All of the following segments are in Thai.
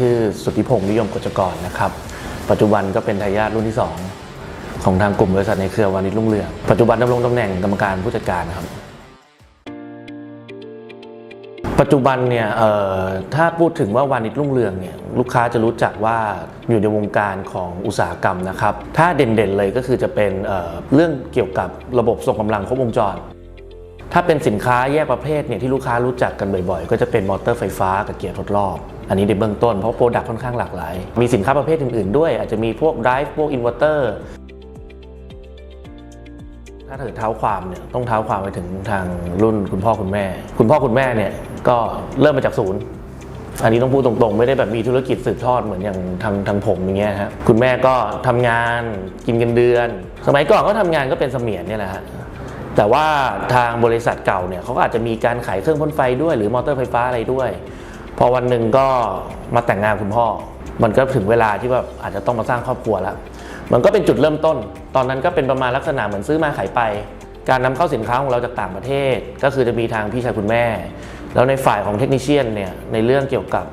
ชื่อสุทธิพงศ์นิยมกจกรนะครับ ปัจจุบันก็เป็นทายาทรุ่นที่ 2 ของทางกลุ่มบริษัทในเครือวานิชรุ่งเรืองปัจจุบันดำรงตำแหน่งกรรมการผู้จัดการนะครับ ปัจจุบันเนี่ยถ้าพูดถึงว่าวานิชรุ่งเรืองเนี่ยลูกค้าจะรู้จักว่าอยู่ในวงการของอุตสาหกรรมนะครับ ถ้าเด่นๆเลยก็คือจะเป็นเเรื่องเกี่ยวกับระบบส่งกำลังครบวงจร ถ้าเป็นสินค้าแยกประเภทเนี่ยที่ลูกค้ารู้จักกันบ่อยๆ ก็จะเป็นมอเตอร์ไฟฟ้ากับเกียร์ทดรอบ อันนี้ในเบื้องต้นเพราะโปรดักต์ค่อนข้างหลากหลาย มีสินค้าประเภทอื่นๆ ด้วย อาจจะมีพวกไดรฟ์พวกอินเวอร์เตอร์ถ้าถิดเท้าความเนี่ยต้องเท้าความไปถึงทางรุ่นคุณพ่อคุณแม่ คุณพ่อคุณแม่เนี่ยก็เริ่มมาจากศูนย์อันนี้ต้องพูดตรงๆ ไม่ได้แบบมีธุรกิจสืบทอดเหมือนอย่างทางทางผมอย่างเงี้ยฮะคุณแม่ก็ทำงานกินเงินเดือน สมัยก่อนก็ทำงานก็เป็นเสมียนเนี่ยแหละฮะ แต่ว่าทางบริษัทเก่าเนี่ยเขาก็อาจจะมีการขายเครื่องพ่นไฟด้วย หรือมอเตอร์ไฟฟ้าอะไรด้วย พอวันหนึ่งก็มาแต่งงานคุณพ่อ มันก็ถึงเวลาที่แบบอาจจะต้องมาสร้างครอบครัวแล้ว มันก็เป็นจุดเริ่มต้น ตอนนั้นก็เป็นประมาณลักษณะเหมือนซื้อมาขายไป การนำเข้าสินค้าของเราจากต่างประเทศ ก็คือจะมีทางพี่ชายคุณแม่ แล้วในฝ่ายของเทคนิชเชียนเนี่ยในเรื่องเกี่ยวกับ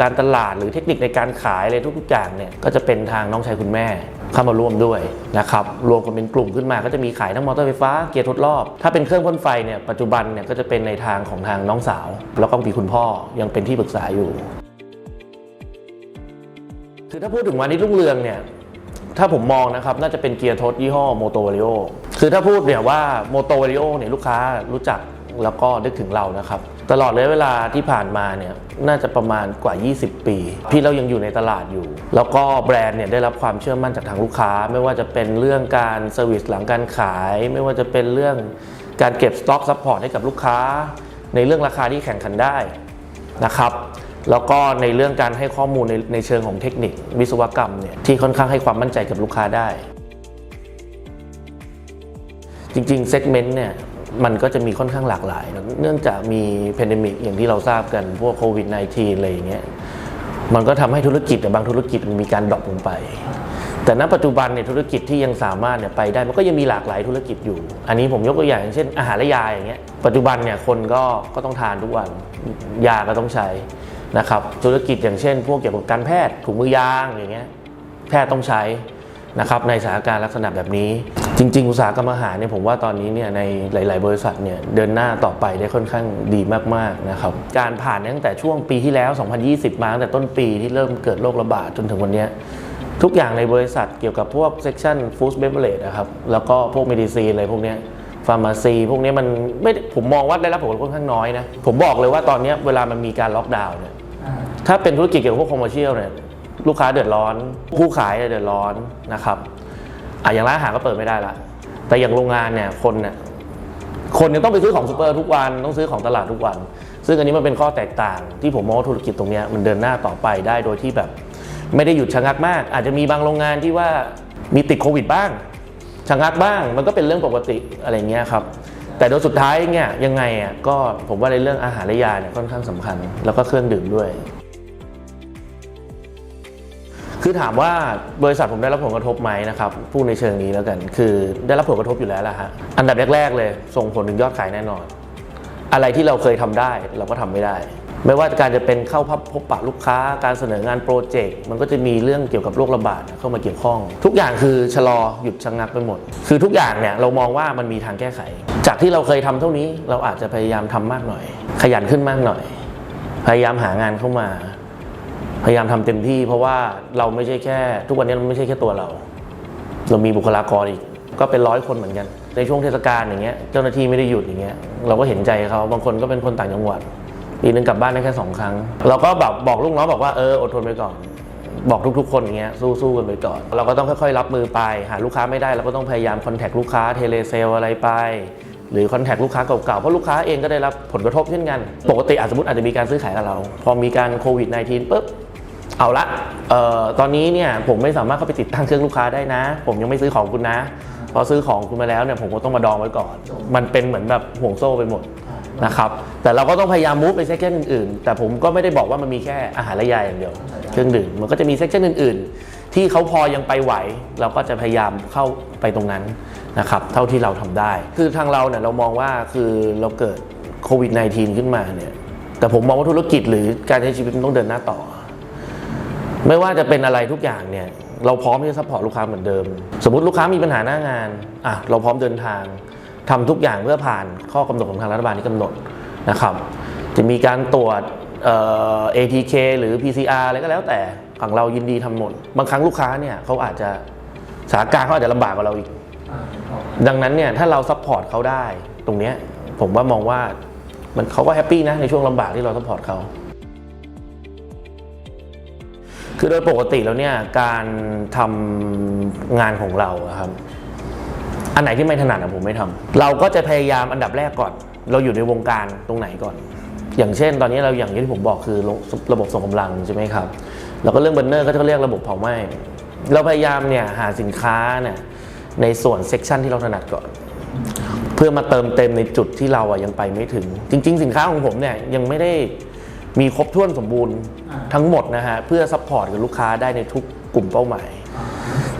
การตลาดหรือเทคนิคในการขายอะไรทุกๆอย่างเนี่ยก็จะเป็นทางน้องชายคุณแม่ เข้ามาร่วมด้วยนะครับรวมกันเป็นกลุ่มขึ้นมาก็จะมีขายทั้งมอเตอร์ไฟฟ้าเกียร์ทดรอบ ถ้าเป็นเครื่องพ่นไฟเนี่ยปัจจุบันเนี่ยก็จะเป็นในทางของทางน้องสาว แล้วก็มีคุณพ่อยังเป็นที่ปรึกษาอยู่คือถ้าพูดถึงวานิชรุ่งเรืองเนี่ยถ้าผมมองนะครับน่าจะเป็นเกียร์ทดยี่ห้อโมโตวาริโอคือถ้าพูดเนี่ยว่าโมโตวาริโอเนี่ยลูกค้ารู้จัก แล้วก็นึกถึงเรานะครับ ตลอดระยะเวลาที่ผ่านมาเนี่ยน่าจะประมาณกว่า 20 ปี ที่เรายังอยู่ในตลาดอยู่ แล้วก็แบรนด์เนี่ยได้รับความเชื่อมั่นจากทางลูกค้า ไม่ว่าจะเป็นเรื่องการเซอร์วิสหลังการขาย ไม่ว่าจะเป็นเรื่องการเก็บสต็อกซัพพอร์ตให้กับลูกค้า ในเรื่องราคาที่แข่งขันได้นะครับแล้วก็ในเรื่องการให้ข้อมูลในในเชิงของเทคนิควิศวกรรมเนี่ยที่ค่อนข้างให้ความมั่นใจกับลูกค้าได้ จริงๆเซกเมนต์เนี่ย มันก็จะมีค่อนข้างหลากหลาย เนื่องจากมีแพนดมิกอย่างที่เราทราบกันพวกโควิด -19 อะไรอย่างเงี้ยมันก็ทำให้ธุรกิจแต่บางธุรกิจมันมีการดรอปลงไป แต่ณปัจจุบันเนี่ยธุรกิจที่ยังสามารถเนี่ยไปได้มันก็ยังมีหลากหลายธุรกิจอยู่ อันนี้ผมยกตัวอย่างอย่างเช่น อาหารและยาอย่างเงี้ยปัจจุบันเนี่ยคนก็ก็ต้องทานทุกวันยาก็ต้องใช้นะครับธุรกิจอย่างเช่น พวกเกี่ยวกับการแพทย์ถุงมือยางอย่างเงี้ยแพทย์ต้องใช้ นะครับในสถานการณ์ลักษณะแบบนี้ จริง ๆ อุตสาหกรรมอาหารเนี่ยผมว่าตอนนี้เนี่ยในหลาย ๆ บริษัทเนี่ยเดินหน้าต่อไปได้ค่อนข้างดีมากๆนะครับการผ่านตั้งแต่ช่วงปีที่แล้ว 2020 มาตั้งแต่ต้นปีที่เริ่มเกิดโรคระบาดจนถึงวันนี้ทุกอย่างในบริษัทเกี่ยวกับพวกเซ c ชันฟู้ดเบเวอร์เรจนะครับแล้วก็พวกเมดิซีนอะไรพวกนี้ฟาร์มาซีพวกนี้มันไม่ผมมองว่าได้รับผลกระทบค่อนข้างน้อยนะผมบอกเลยว่าตอนนี้เวลามันมีการล็อกดาวน์เนี่ยถ้าเป็นธุรกิจเกี่ยวกับพวกคอมเมอร์เชียลเนี่ย ลูกค้าเดือดร้อน ผู้ขายเดือดร้อนนะครับอะอย่างร้านอาหารก็เปิดไม่ได้ละแต่อย่างโรงงานเนี่ยคนเนี่ยคนยังต้องไปซื้อของซูเปอร์ทุกวันต้องซื้อของตลาดทุกวัน ซึ่งอันนี้มันเป็นข้อแตกต่าง ที่ผมมองว่าธุรกิจตรงเนี้ยมันเดินหน้าต่อไปได้โดยที่แบบ ไม่ได้หยุดชะงักมาก อาจจะมีบางโรงงานที่ว่ามีติดโควิดบ้างชะงักบ้าง มันก็เป็นเรื่องปกติอะไรเงี้ยครับแต่โดยสุดท้ายเนี่ยยังไงอะก็ผมว่าในเรื่องอาหารและยาเนี่ยค่อนข้างสำคัญ แล้วก็เครื่องดื่มด้วย คือถามว่าบริษัทผมได้รับผลกระทบไหมนะครับพูดในเชิงนี้แล้วกัน คือได้รับผลกระทบอยู่แล้วล่ะฮะอันดับแรกๆเลย ส่งผลถึงยอดขายแน่นอน อะไรที่เราเคยทำได้เราก็ทำไม่ได้ ไม่ว่าการจะเป็นเข้าพบปะลูกค้า การเสนองานโปรเจกต์มันก็จะมีเรื่องเกี่ยวกับโรคระบาดเข้ามาเกี่ยวข้อง ทุกอย่างคือชะลอหยุดชะงักไปหมด คือทุกอย่างเนี่ยเรามองว่ามันมีทางแก้ไข จากที่เราเคยทำเท่านี้เราอาจจะพยายามทำมากหน่อย ขยันขึ้นมากหน่อย พยายามหางานเข้ามา พยายามทำเต็มที่เพราะว่าเราไม่ใช่แค่ ทุกวันนี้มันไม่ใช่แค่ตัวเรา เรามีบุคลากรอีกก็เป็นร้อยคนเหมือนกัน ในช่วงเทศกาลอย่างเงี้ยเจ้าหน้าที่ไม่ได้หยุดอย่างเงี้ยเราก็เห็นใจเขาบางคนก็เป็นคนต่างจังหวัดปีนึงกลับบ้านได้แค่สองครั้ง เราก็แบบบอกลูกน้องบอกว่าเอออดทนไปก่อน บอกทุกๆ คนอย่างเงี้ยสู้ๆกันไปก่อนเราก็ต้องค่อยๆ รับมือไป หาลูกค้าไม่ได้เราก็ต้องพยายามคอนแทคลูกค้าเทเลเซลอะไรไปหรือคอนแทคลูกค้าเก่าๆ เพราะลูกค้าเองก็ได้รับผลกระทบเช่นกัน ปกติอาจสมมติอาจจะมีการซื้อขายกับเรา พอมีการโควิด -19 ปุ๊บ เอาละออตอนนี้เนี่ยผมไม่สามารถเข้าไปติดตั้งเครื่องลูกค้าได้นะ ผมยังไม่ซื้อของคุณนะพอซื้อของคุณมาแล้วเนี่ยผมก็ต้องมาดองไว้ก่อน มันเป็นเหมือนแบบห่วงโซ่ไปหมดนะครับแต่เราก็ต้องพยายามมูฟไปเซกชันอื่นๆ แต่ผมก็ไม่ได้บอกว่ามันมีแค่อาหารและยาอย่างเดียว เครื่องดื่มมันก็จะมีเซกชันอื่น ๆ ที่เขาพอยังไปไหว เราก็จะพยายามเข้าไปตรงนั้นนะครับเท่าที่เราทำได้ คือทางเราเนี่ยเรามองว่าคือเราเกิดโควิด -19 ขึ้นมาเนี่ยแต่ผมมองว่าธุรกิจหรือการใช้ชีวิตมันต้องเดินหน้าต่อ ไม่ว่าจะเป็นอะไรทุกอย่างเนี่ยเราพร้อมที่จะซัพพอร์ตลูกค้าเหมือนเดิม สมมติลูกค้ามีปัญหาหน้างานอะเราพร้อมเดินทางทำทุกอย่างเพื่อผ่านข้อกำหนดของทางรัฐบาลที่กำหนดนะครับ จะมีการตรวจเอ่อ ATK หรือ PCR อะไรก็แล้วแต่ฝั่งเรายินดีทำหมด บางครั้งลูกค้าเนี่ยเขาอาจจะสถานการณ์เขาอาจจะลำบากกว่าเราอีก ดังนั้นเนี่ยถ้าเราซัพพอร์ตเขาได้ตรงเนี้ยผมว่ามองว่ามันเขาก็แฮปปี้นะในช่วงลำบากที่เราซัพพอร์ตเขา คือโดยปกติแล้วเนี่ยการทำงานของเราครับ อันไหนที่ไม่ถนัดผมไม่ทำเราก็จะพยายามอันดับแรกก่อน เราอยู่ในวงการตรงไหนก่อน อย่างเช่น ตอนนี้เราอย่างที่ผมบอกคือระบบส่งกำลังใช่ไหมครับแล้วก็เรื่องเบรนเนอร์ก็จะเรียกระบบเผาไหม้เราพยายามเนี่ยหาสินค้าเนี่ยในส่วนเซกชันที่เราถนัดก่อน เพื่อมาเติมเต็มในจุดที่เราอะยังไปไม่ถึง จริง ๆ สินค้าของผมเนี่ยยังไม่ได้ มีครบถ้วนสมบูรณ์ทั้งหมดนะฮะเพื่อซัพพอร์ตกับลูกค้าได้ในทุกกลุ่มเป้าหมาย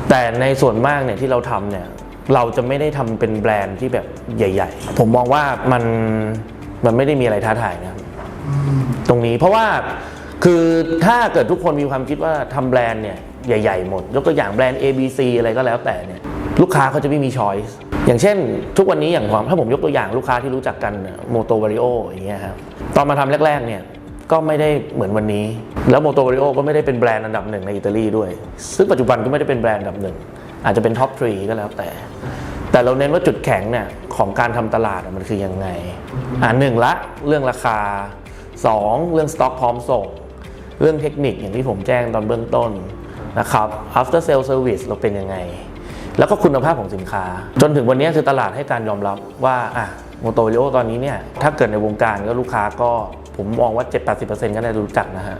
แต่ในส่วนมากเนี่ยที่เราทำเนี่ยเราจะไม่ได้ทำเป็นแบรนด์ที่แบบใหญ่ ๆ ผมมองว่ามันมันไม่ได้มีอะไรท้าทายนะครับตรงนี้เพราะว่าคือถ้าเกิดทุกคนมีความคิดว่าทำแบรนด์เนี่ยใหญ่ ๆ หมด ยกตัวอย่างแบรนด์ ABC อะไรก็แล้วแต่เนี่ยลูกค้าเขาจะไม่มีช้อยส์อย่างเช่น ทุกวันนี้อย่างความถ้าผมยกตัวอย่างลูกค้าที่รู้จักกันโมโตวาริโออย่างเงี้ยครับตอนมาทำแรก ๆเนี่ย ก็ไม่ได้เหมือนวันนี้ แล้วโมโตวาริโอก็ไม่ได้เป็นแบรนด์อันดับหนึ่งในอิตาลีด้วย ซึ่งปัจจุบันก็ไม่ได้เป็นแบรนด์อันดับหนึ่งอาจจะเป็นท็อปทรีก็แล้วแต่ แต่เราเน้นว่าจุดแข็งเนี่ยของการทำตลาดมันคือยังไงอ่าหนึ่งละเรื่องราคา 2 เรื่องสต็อกพร้อมส่ง เรื่องเทคนิคอย่างที่ผมแจ้งตอนเบื้องต้นนะครับ after sale service เราเป็นยังไง แล้วก็คุณภาพของสินค้า จนถึงวันนี้คือตลาดให้การยอมรับว่าอะโมโตวิโอตอนนี้เนี่ยถ้าเกิดในวงการก็ลูกค้าก็ ผมมองว่า 7-80%ก็ได้รู้จักนะฮะ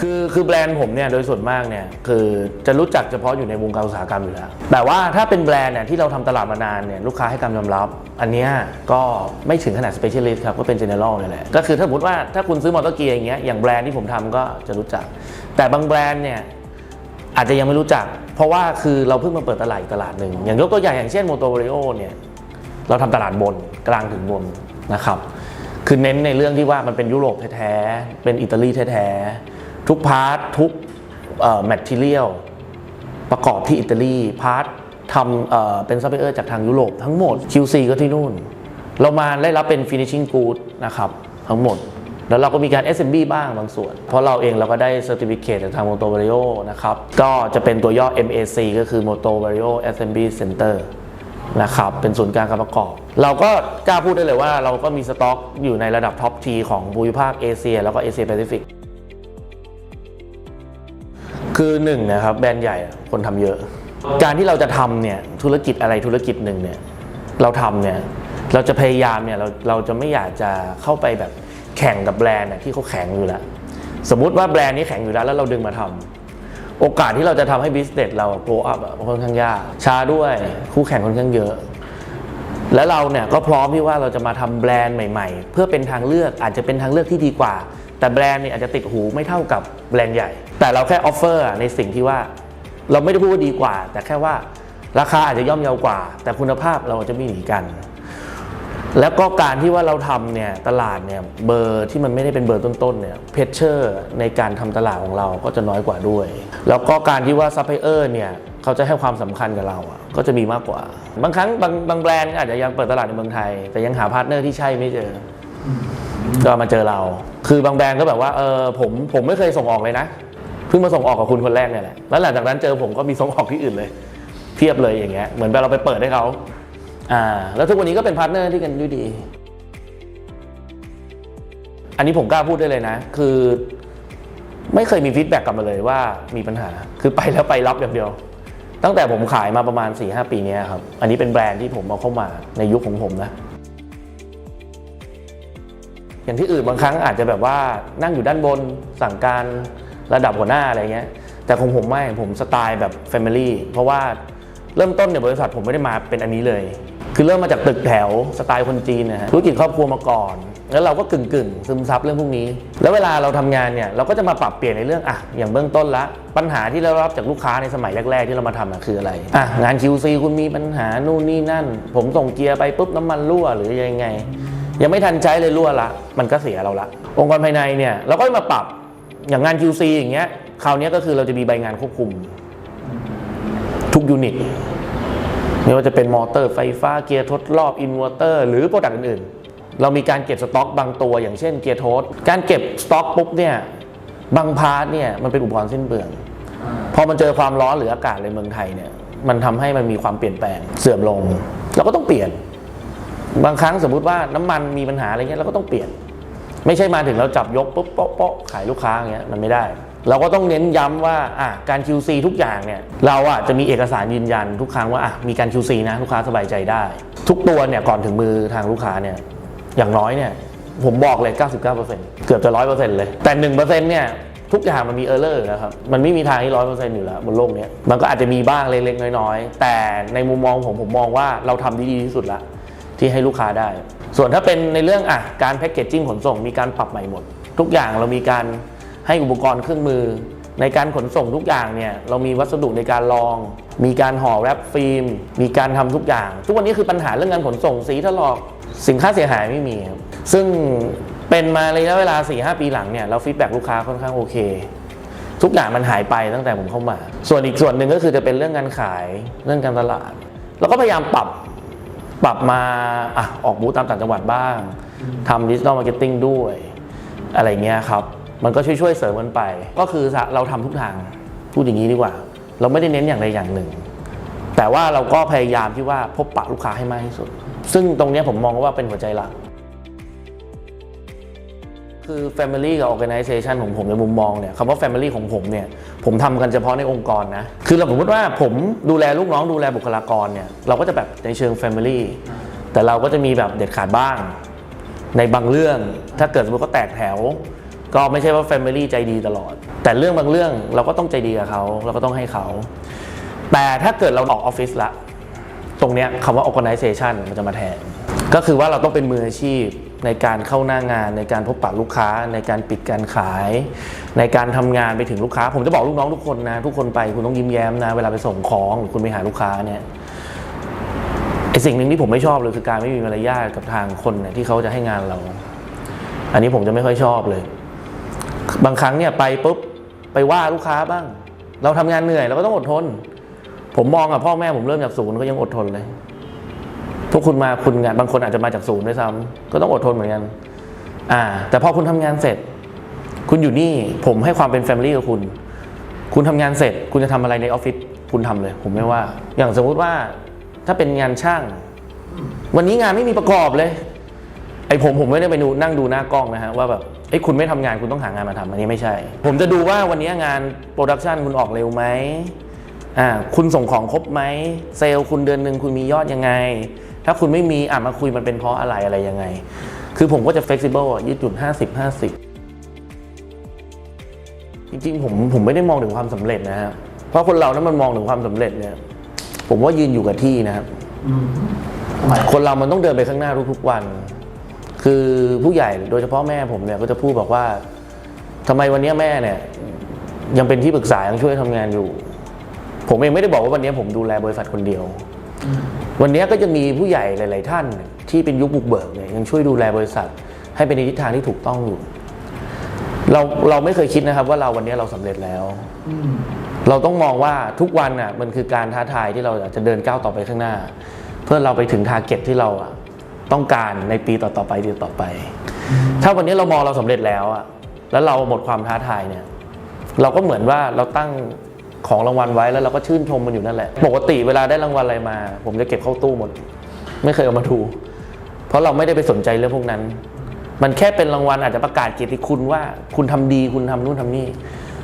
คือคือแบรนด์ผมเนี่ยโดยส่วนมากเนี่ยคือจะรู้จักเฉพาะอยู่ในวงการอุตสาหกรรมอยู่แล้ว แต่ว่าถ้าเป็นแบรนด์เนี่ยที่เราทำตลาดมานานเนี่ยลูกค้าให้การยอมรับ อันเนี้ยก็ไม่ถึงขนาด specialist ครับก็เป็น general นี่แหละก็คือถ้าสมมติว่าถ้าคุณซื้อมอเตอร์เกียร์อย่างเงี้ยอย่างแบรนด์ที่ผมทำก็จะรู้จัก แต่บางแบรนด์เนี่ยอาจจะยังไม่รู้จัก เพราะว่าคือเราเพิ่งมาเปิดตลาดตลาดหนึ่งอย่างยกตัวอย่างอย่างเช่นโมโต r ริโอเนี่ยเราทำตลาดบนกลางถึงบน นะครับ คือเน้นในเรื่องที่ว่ามันเป็นยุโรปแท้ๆ เป็นอิตาลีแท้ๆ ทุกพาร์ททุกแมทเทียลประกอบที่อิตาลีพาร์ททำเเป็นซัพพลายเออร์จากทางยุโรปทั้งหมด QC ก็ที่นู่น เรามาได้รับเป็น finishing good นะครับทั้งหมด แล้วเราก็มีการ SMB บ้างบางส่วน เพราะเราเองเราก็ได้ Certificate จากทาง Moto Vario นะครับ ก็จะเป็นตัวย่อ MAC ก็คือ Moto Vario Assembly Center นะครับเป็นศูนย์กลางการประกอบ เราก็กล้าพูดได้เลยว่าเราก็มีสต็อกอยู่ในระดับท็อปทีของภูมิภาคเอเชีย แล้วก็เอเชียแปซิฟิกคือหนึ่งนะครับแบรนด์ใหญ่คนทำเยอะ การที่เราจะทำเนี่ยธุรกิจอะไรธุรกิจหนึ่งเนี่ยเราทำเนี่ยเราจะพยายามเนี่ยเราเราจะไม่อยากจะเข้าไปแบบแข่งกับแบรนด์ที่เขาแข็งอยู่แล้วสมมุติว่าแบรนด์นี้แข็งอยู่แล้วแล้วเราดึงมาทำ โอกาสที่เราจะทำให้บิสเนสเราโกอัพค่อนข้างยากช้าด้วยคู่แข่งค่อนข้างเยอะ แล้วเราเนี่ยก็พร้อมที่ว่าเราจะมาทำแบรนด์ใหม่ ๆ เพื่อเป็นทางเลือกอาจจะเป็นทางเลือกที่ดีกว่า แต่แบรนด์เนี่ยอาจจะติดหูไม่เท่ากับแบรนด์ใหญ่ แต่เราแค่ออฟเฟอร์ในสิ่งที่ว่า เราไม่ได้พูดว่าดีกว่า แต่แค่ว่าราคาอาจจะย่อมเยาวกว่า แต่คุณภาพเราจะไม่หนีกัน แล้วก็การที่ว่าเราทำเนี่ยตลาดเนี่ยเบอร์ที่มันไม่ได้เป็นเบอร์ต้นๆเนี่ยเพชเชอร์ในการทำตลาดของเราก็จะน้อยกว่าด้วย แล้วก็การที่ว่าซัพพลายเออร์เนี่ยเขาจะให้ความสำคัญกับเราอะก็จะมีมากกว่า บางครั้งบางบางแบรนด์อาจจะยังเปิดตลาดในเมืองไทย แต่ยังหาพาร์ทเนอร์ที่ใช่ไม่เจอ ก็มาเจอเรา คือบางแบรนด์ก็แบบว่าเออผมผมไม่เคยส่งออกเลยนะเพิ่งมาส่งออกกับคุณคนแรกเนี่ยแหละแล้วหลังจากนั้นเจอผมก็มีส่งออกที่อื่นเลยเพียบเลยอย่างเงี้ยเหมือนแบบเราไปเปิดให้เขา อ่าแล้วทุกวันนี้ก็เป็นพาร์ทเนอร์ที่กันด้วยดี อันนี้ผมกล้าพูดได้เลยนะ คือ ไม่เคยมีฟีดแบ็กกลับมาเลยว่ามีปัญหาคือไปแล้วไปรับอย่างเดียว ตั้งแต่ผมขายมาประมาณ 4-5 ปีนี้ครับ อันนี้เป็นแบรนด์ที่ผมเอาเข้ามาในยุคของผมนะอย่างที่อื่นบางครั้งอาจจะแบบว่านั่งอยู่ด้านบนสั่งการระดับหัวหน้าอะไรเงี้ย แต่ของผมไม่ผมสไตล์แบบ Family เพราะว่าเริ่มต้นเนี่ยบริษัทผมไม่ได้มาเป็นอันนี้เลย คือเริ่มมาจากตึกแถวสไตล์คนจีนนะฮะธุรกิจครอบครัวมาก่อน แล้วเราก็กึ่งกึ่งซึมซับเรื่องพวกนี้ แล้วเวลาเราทำงานเนี่ยเราก็จะมาปรับเปลี่ยนในเรื่องอะอย่างเบื้องต้นละ ปัญหาที่เรารับจากลูกค้าในสมัยแรก ๆ ที่เรามาทำคืออะไรอะงาน QC คุณมีปัญหานู่นนี่นั่น ผมส่งเกียร์ไปปุ๊บน้ำมันรั่วหรือยังไง ยังไม่ทันใช้เลยรั่วละ มันก็เสียเราละ องค์กรภายในเนี่ยเราก็มาปรับอย่างงาน QC อย่างเงี้ยคราวนี้ก็คือเราจะมีใบงานควบคุม ทุกยูนิต ไม่ว่าจะเป็นมอเตอร์ไฟฟ้าเกียร์ทดรอบอินเวอร์เตอร์หรือโปรดักต์อื่นๆ เรามีการเก็บสต็อกบางตัวอย่างเช่นเกียร์โทสการเก็บสต็อกปุ๊บเนี่ยบางพาร์ทเนี่ยมันเป็นอุปกรณ์สิ้นเปลืองพอมันเจอความร้อนหรืออากาศในเมืองไทยเนี่ยมันทำให้มันมีความเปลี่ยนแปลงเสื่อมลง เราก็ต้องเปลี่ยน บางครั้งสมมุติว่าน้ำมันมีปัญหาอะไรเงี้ยเราก็ต้องเปลี่ยน ไม่ใช่มาถึงเราจับยกปุ๊บป๊ะโป๊ะขายลูกค้าอย่างเงี้ยมันไม่ได้ เราก็ต้องเน้นย้ำว่าอะการ QC ทุกอย่างเนี่ยเราอะจะมีเอกสารยืนยันทุกครั้งว่าอะมีการ QC นะลูกค้าสบายใจได้ ทุกตัวเนี่ยก่อนถึงมือทางลูกค้าเนี่ยอย่างน้อยเนี่ยผมบอกเลย 99%เกือบจะ 100%เลย แต่ 1%เนี่ยทุกอย่างมันมีเออร์เลอร์นะครับ มันไม่มีทางที่ร้อยเปอร์เซ็นต์อยู่แล้วบนโลกนี้ มันก็อาจจะมีบ้างเล็กๆ น้อยๆ แต่ในมุมมองผมผมมองว่าเราทำได้ดีที่สุดละที่ให้ลูกค้าได้ ส่วนถ้าเป็นในเรื่องอะการแพ็กเกจจิ้งขนส่งมีการปรับใหม่หมด ทุกอย่างเรามีการ ให้อุปกรณ์เครื่องมือ ในการขนส่งทุกอย่างเนี่ยเรามีวัสดุในการลอง มีการห่อแรปฟิล์มมีการทำทุกอย่าง ทุกวันนี้คือปัญหาเรื่องการขนส่งสีถลอกสินค้าเสียหายไม่มีครับซึ่งเป็นมาระยะเวลา 4-5 ปีหลังเนี่ยเราฟีดแบ็ลูกค้าค่อนข้างโอเคทุกอย่างมันหายไปตั้งแต่ผมเข้ามา ส่วนอีกส่วนหนึ่งก็คือจะเป็นเรื่องการขาย เรื่องการตลาดเราก็พยายามปรับ ปรับมาอะออกบูธตามต่างจังหวัดบ้าง ทำดิจิ t a ลมาร์เก็ตติ้งด้วย อะไรเงี้ยครับ มันก็ช่วยช่วยๆเสริมกันไป ก็คือเราทำทุกทางพูดอย่างนี้ดีกว่า เราไม่ได้เน้นอย่างใดอย่างหนึ่ง แต่ว่าเราก็พยายามที่ว่าพบปะลูกค้าให้มากที่สุด ซึ่งตรงนี้ผมมองว่าเป็นหัวใจหลักคือ Family กับ Organization ของผมในมุมมองเนี่ยคำว่า Family ของผมเนี่ยผมทำกันเฉพาะในองค์กรนะ คือเราสมมติว่าผมดูแลลูกน้องดูแลบุคลากรเนี่ยเราก็จะแบบในเชิง Family แต่เราก็จะมีแบบเด็ดขาดบ้าง ในบางเรื่องถ้าเกิดสมมติเขาแตกแถว ก็ไม่ใช่ว่า Family ใจดีตลอด แต่เรื่องบางเรื่องเราก็ต้องใจดีกับเขาเราก็ต้องให้เขา แต่ถ้าเกิดเราออกออฟฟิศละตรงเนี้ยคำว่า organization มันจะมาแทน ก็คือว่าเราต้องเป็นมืออาชีพในการเข้าหน้างาน ในการพบปะลูกค้า ในการปิดการขาย ในการทำงานไปถึงลูกค้า ผมจะบอกลูกน้องทุกคนนะ ทุกคนไปคุณต้องยิ้มแย้มนะ เวลาไปส่งของหรือคุณไปหาลูกค้าเนี่ยไอสิ่งหนึ่งที่ผมไม่ชอบเลยคือการไม่มีมารยาทกับทางคนเนี่ยที่เขาจะให้งานเรา อันนี้ผมจะไม่ค่อยชอบเลย บางครั้งเนี่ยไปปุ๊บไปว่าลูกค้าบ้าง เราทำงานเหนื่อยเราก็ต้องอดทน ผมมองอะพ่อแม่ผมเริ่มจากศูนย์ก็ยังอดทนเลย พวกคุณมาคุณงานบางคนอาจจะมาจากศูนย์ด้วยซ้ำก็ต้องอดทนเหมือนกัน อ่า แต่พอคุณทำงานเสร็จ คุณอยู่นี่ผมให้ความเป็นแฟมิลี่กับคุณ คุณทำงานเสร็จ คุณจะทำอะไรในออฟฟิศคุณทำเลย ผมไม่ว่า อย่างสมมุติว่าถ้าเป็นงานช่าง วันนี้งานไม่มีประกอบเลย ไอ้ผมผมไม่ได้ไปดูนั่งดูหน้ากล้องนะฮะว่าแบบ ไอ้ยคุณไม่ทำงานคุณต้องหางานมาทำอันนี้ไม่ใช่ ผมจะดูว่าวันนี้งานโปรดักชันคุณออกเร็วไหมอ่าคุณส่งของครบไหมเซลล์คุณเดือนหนึ่งคุณมียอดยังไง ถ้าคุณไม่มีอะมาคุยมันเป็นเพราะอะไรอะไรยังไง คือผมก็จะ flexible อะยืดหยุ่น50 50 จริงๆผมผมไม่ได้มองถึงความสำเร็จนะฮะเพราะคนเรานั้นมันมองถึงความสำเร็จเนี่ยผมว่ายืนอยู่กับที่นะครับคนเรามันต้องเดินไปข้างหน้าทุกๆวัน คือผู้ใหญ่โดยเฉพาะแม่ผมเนี่ยก็จะพูดบอกว่าทำไมวันนี้แม่เนี่ย ยังเป็นที่ปรึกษายังช่วยทำงานอยู่ ผมเองไม่ได้บอกว่าวันนี้ผมดูแลบริษัทคนเดียว วันนี้ก็จะมีผู้ใหญ่หลาย ๆ ท่าน ที่เป็นยุคบุกเบิกเนี่ยยังช่วยดูแลบริษัท ให้เป็นในทิศทางที่ถูกต้องอยู่ เราเราไม่เคยคิดนะครับ ว่าเราวันนี้เราสำเร็จแล้วเราต้องมองว่าทุกวันน่ะมันคือการท้าทายที่เราจะเดินก้าวต่อไปข้างหน้า เพื่อเราไปถึงทาร์เก็ตที่เราอะ ต้องการในปีต่อๆไปปีต่อไป ถ้าวันนี้เรามองเราสำเร็จแล้วอะแล้วเราหมดความท้าทายเนี่ย เราก็เหมือนว่าเราตั้งของรางวัลไว้แล้วเราก็ชื่นชมมันอยู่นั่นแหละ ปกติเวลาได้รางวัลอะไรมา ผมจะเก็บเข้าตู้หมด ไม่เคยเอามาดู เพราะเราไม่ได้ไปสนใจเรื่องพวกนั้น มันแค่เป็นรางวัลอาจจะประกาศเกียรติคุณว่า คุณทำดีคุณทำนู่นทำนี่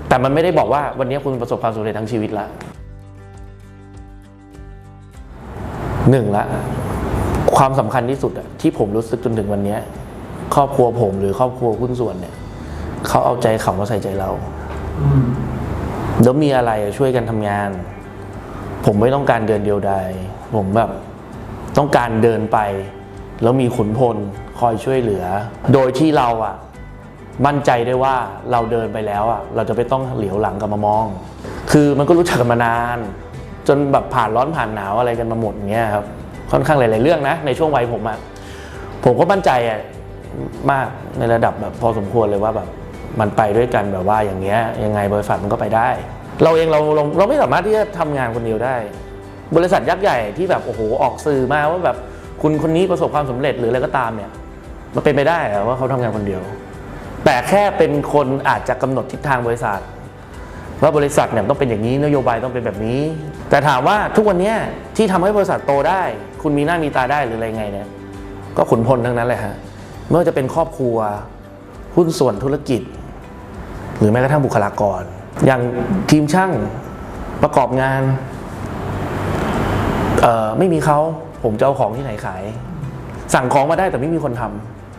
แต่มันไม่ได้บอกว่าวันนี้คุณประสบความสำเร็จทั้งชีวิตละหนึ่งละ ความสำคัญที่สุดอะที่ผมรู้สึกจนถึงวันเนี้ยครอบครัวผมหรือครอบครัวหุ้นส่วนเนี่ยเขาเอาใจเขามาใส่ใจเราแล้วมีอะไรอะช่วยกันทำงาน ผมไม่ต้องการเดินเดียวดายผมแบบต้องการเดินไป แล้วมีขุนพลคอยช่วยเหลือ โดยที่เราอะมั่นใจได้ว่าเราเดินไปแล้วอะเราจะไม่ต้องเหลียวหลังกลับมามอง คือมันก็รู้จักกันมานาน จนแบบผ่านร้อนผ่านหนาวอะไรกันมาหมดอย่างเงี้ยครับ ค่อนข้างหลาย ๆ เรื่องนะ ในช่วงวัยผมอะผมก็มั่นใจอะมากในระดับแบบพอสมควรเลยว่าแบบมันไปด้วยกันแบบว่าอย่างเงี้ยยังไงบริษัทมันก็ไปได้ เราเองเราเราเราไม่สามารถที่จะทำงานคนเดียวได้ บริษัทยักษ์ใหญ่ที่แบบโอ้โหออกสื่อมาว่าแบบคุณคนนี้ประสบความสำเร็จหรืออะไรก็ตามเนี่ย มันเป็นไปได้เหรอว่าเขาทำงานคนเดียว แต่แค่เป็นคนอาจจะกำหนดทิศทางบริษัท ว่าบริษัทเนี่ยต้องเป็นอย่างนี้นโยบายต้องเป็นแบบนี้ แต่ถามว่าทุกวันนี้ที่ทำให้บริษัทโตได้ คุณมีหน้ามีตาได้หรืออะไรไงเนี่ยก็ขุนพลทั้งนั้นเลยฮะไม่ว่าจะเป็นครอบครัวหุ้นส่วนธุรกิจ หรือแม้กระทั่งบุคลากร อย่างทีมช่างประกอบงานเอ่อไม่มีเขาผมจะเอาของที่ไหนขาย สั่งของมาได้แต่ไม่มีคนท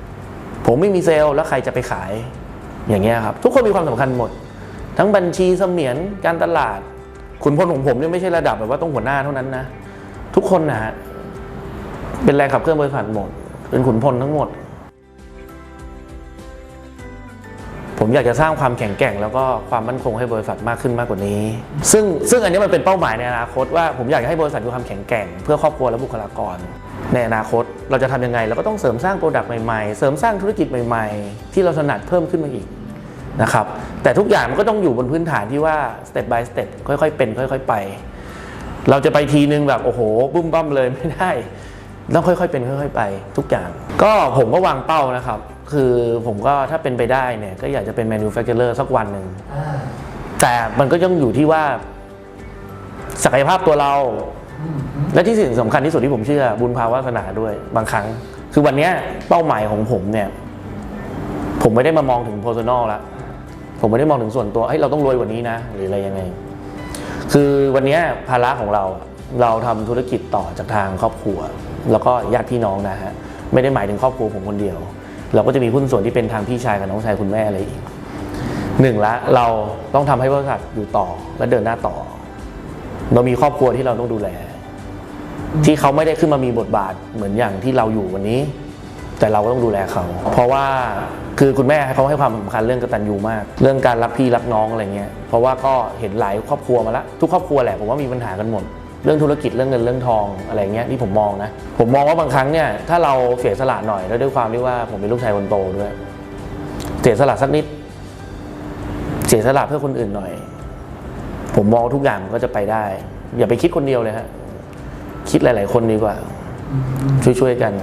ำผมไม่มีเซลล์แล้วใครจะไปขายอย่างเงี้ยครับ ทุกคนมีความสำคัญหมด ทั้งบัญชีเสมียนการตลาด ขุนพลของผมเนี่ยไม่ใช่ระดับแบบว่าต้องหัวหน้าเท่านั้นนะ ทุกคนนะเป็นแรงขับเคลื่อนบริษัทหมด เป็นขุนพลทั้งหมด ผมอยากจะสร้างความแข็งแกร่ง แล้วก็ความมั่นคงให้บริษัทมากขึ้นมากกว่านี้ ซึ่งซึ่งอันนี้มันเป็นเป้าหมายในอนาคตว่าผมอยากจะให้บริษัทมีความแข็งแกร่งเพื่อครอบครัวและบุคลากร ในอนาคตเราจะทำยังไงเราก็ต้องเสริมสร้างโปรดักต์ใหม่ๆ เสริมสร้างธุรกิจใหม่ ๆ ที่เราถนัดเพิ่มขึ้นมาอีก นะครับ แต่ทุกอย่างมันก็ต้องอยู่บนพื้นฐานที่ว่า step by step ค่อยๆ เป็น ค่อย ๆ ไป เราจะไปทีนึงแบบโอ้โหบุ้มบ้ามเลยไม่ได้ต้องค่อยๆเป็นค่อย ๆ ไปทุกอย่าง ก็ผมก็วางเป้านะครับ คือผมก็ถ้าเป็นไปได้เนี่ยก็อยากจะเป็น manufacturer สักวันหนึ่งอ่าแต่มันก็ยังอยู่ที่ว่า ศักยภาพตัวเราอืมอืมและที่สิ่งสำคัญที่สุดที่ผมเชื่อ บุญภาวาสนาด้วยบางครั้ง คือวันเนี้ยเป้าหมายของผมเนี่ย ผมไม่ได้มามองถึง personal แล้ว ผมไม่ได้มองถึงส่วนตัวเฮ้ยเราต้องรวยกว่านี้นะ หรืออะไรยังไง คือวันนี้ภาระของเราเราทำธุรกิจต่อจากทางครอบครัว แล้วก็ญาติพี่น้องนะฮะไม่ได้หมายถึงครอบครัวผมคนเดียว เราก็จะมีหุ้นส่วนที่เป็นทางพี่ชายกับน้องชายคุณแม่อะไรอีกหนึ่งละเราต้องทำให้บริษัทอยู่ต่อและเดินหน้าต่อ เรามีครอบครัวที่เราต้องดูแล ที่เขาไม่ได้ขึ้นมามีบทบาทเหมือนอย่างที่เราอยู่วันนี้ แต่เราก็ต้องดูแลเขา เพราะว่า คือคุณแม่เขาให้ความสำคัญเรื่องกตัญญูมาก เรื่องการรักพี่รักน้องอะไรเงี้ยเพราะว่าก็เห็นหลายครอบครัวมาแล้วทุกครอบครัวแหละผมว่ามีปัญหากันหมดเรื่องธุรกิจเรื่องเงินเรื่องทองอะไรเงี้ยที่ผมมองนะผมมองว่าบางครั้งเนี่ยถ้าเราเสียสละหน่อยแล้วด้วยความที่ว่าผมเป็นลูกชายคนโตด้วย เสียสละสักนิด เสียสละเพื่อคนอื่นหน่อย ผมมองทุกอย่างมันก็จะไปได้ อย่าไปคิดคนเดียวเลยฮะคิดหลาย ๆ คนดีกว่า ช่วยๆกัน